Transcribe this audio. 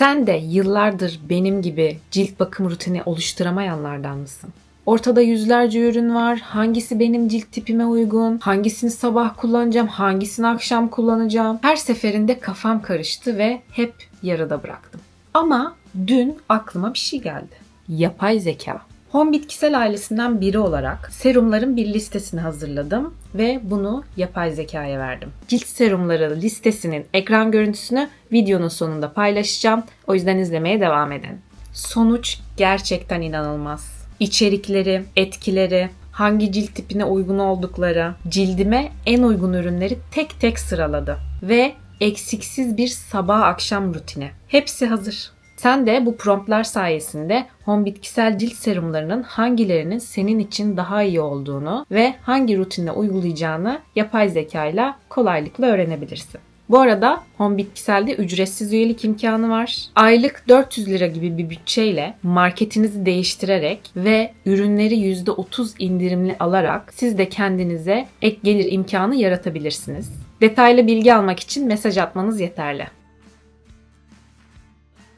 Sen de yıllardır benim gibi cilt bakım rutini oluşturamayanlardan mısın? Ortada yüzlerce ürün var. Hangisi benim cilt tipime uygun? Hangisini sabah kullanacağım? Hangisini akşam kullanacağım? Her seferinde kafam karıştı ve hep yarıda bıraktım. Ama dün aklıma bir şey geldi. Yapay zeka. Home bitkisel ailesinden biri olarak serumların bir listesini hazırladım ve bunu yapay zekaya verdim. Cilt serumları listesinin ekran görüntüsünü videonun sonunda paylaşacağım. O yüzden izlemeye devam edin. Sonuç gerçekten inanılmaz. İçerikleri, etkileri, hangi cilt tipine uygun oldukları, cildime en uygun ürünleri tek tek sıraladı. Ve eksiksiz bir sabah akşam rutini. Hepsi hazır. Sen de bu promptlar sayesinde home bitkisel cilt serumlarının hangilerinin senin için daha iyi olduğunu ve hangi rutinle uygulayacağını yapay zeka ile kolaylıkla öğrenebilirsin. Bu arada Home Bitkisel'de ücretsiz üyelik imkanı var. Aylık 400 lira gibi bir bütçeyle marketinizi değiştirerek ve ürünleri %30 indirimli alarak siz de kendinize ek gelir imkanı yaratabilirsiniz. Detaylı bilgi almak için mesaj atmanız yeterli.